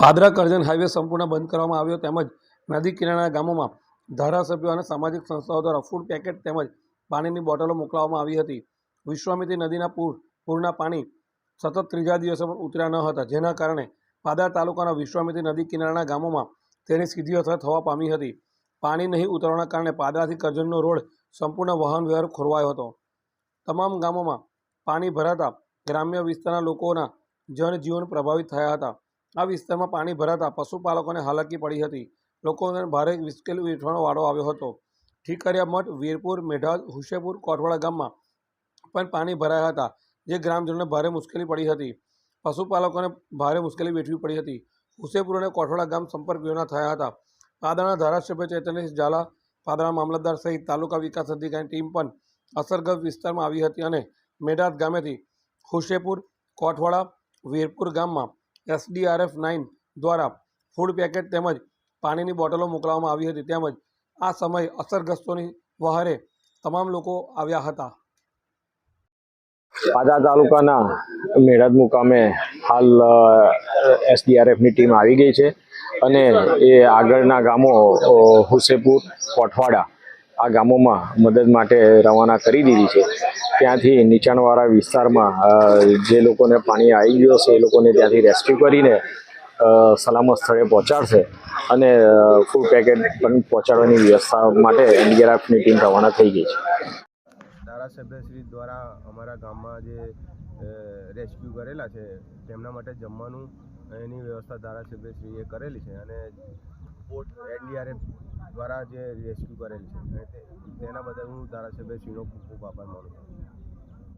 Padra Karjan highway સંપૂર્ણ બંધ કરવામાં આવ્યો તેમજ નદી કિનારાના ગામોમાં ધારાસભ્યો અને સામાજિક સંસ્થાઓ દ્વારા ફૂડ પેકેટ તેમજ પાણીની બોટલો મોકલાવવામાં આવી હતી. વિશ્વામિત્રી નદીના પૂર, પૂરના પાણી સતત ત્રીજા દિવસે પણ ઉતર્યા ન હતા, જેના કારણે પાદરા તાલુકાના વિશ્વામિત્રી નદી કિનારાના ગામોમાં તેની સીધી અસર થવા પામી હતી. પાણી નહીં ઉતરવાના કારણે પાદરાથી કરજણનો રોડ સંપૂર્ણ વાહન વ્યવહાર ખોરવાયો હતો. તમામ ગામોમાં પાણી ભરાતા ગ્રામ્ય વિસ્તારના લોકોના જનજીવન પ્રભાવિત થયા હતા. આ વિસ્તારમાં પાણી ભરાતા પશુપાલકોને હાલાકી પડી હતી. લોકોને ભારે મુશ્કેલી વેઠવાનો વાળો આવ્યો હતો. ઠીકરિયા મઠ, વીરપુર મેઢાદ હુશેપુર કોટવાડા ગામમાં પણ પાણી ભરાયા હતા, જે ગ્રામજનોને ભારે મુશ્કેલી પડી હતી. પશુપાલકોને ભારે મુશ્કેલી વેઠવી પડી હતી. હુશેપુર અને કોઠવાડા ગામ સંપર્ક વિહોણા થયા હતા. પાદરાના ધારાસભ્ય ચૈતન્યસિંહ ઝાલા પાદરા મામલતદાર સહિત તાલુકા વિકાસ અધિકારી ટીમ પણ અસરગ્રસ્ત વિસ્તારમાં આવી હતી અને મેઢાત ગામેથી હુશેપુર, કોઠવાડા, વીરપુર ગામમાં એસડીઆરએફ નાઇન દ્વારા ફૂડ પેકેટ તેમજ પાણીની બોટલો મોકલવામાં આવી હતી. તેમજ આ સમયે અસરગ્રસ્તોની વહારે તમામ લોકો આવ્યા હતા. પાદા તાલુકાના મેળાદ મુકામે હાલ એસડીઆરએફની ટીમ આવી ગઈ છે અને એ આગળના ગામો હુસેપુર કોઠવાડા આ ગામોમાં મદદ માટે રવાના કરી દીધી છે. ત્યાંથી નીચાણવાળા વિસ્તારમાં જે લોકોને પાણી આવી ગયો છે એ લોકોને ત્યાંથી રેસ્ક્યુ કરીને સલામત સ્થળે પહોંચાડશે અને ફૂડ પેકેટ પણ પહોંચાડવાની વ્યવસ્થા માટે એનડીઆરએફની ટીમ રવાના થઈ ગઈ છે. ધારાસભ્યશ્રી દ્વારા અમારા ગામમાં જે રેસ્ક્યુ કરેલા છે, તેમના માટે જમવાનું એની વ્યવસ્થા ધારાસભ્યશ્રીએ કરેલી છે અને એનડીઆરએફ દ્વારા જે રેસ્ક્યુ કરેલ છે. તેના બદલ હું ધારાસભ્યશ્રીનો ખૂબ ખૂબ આભાર માનું છું.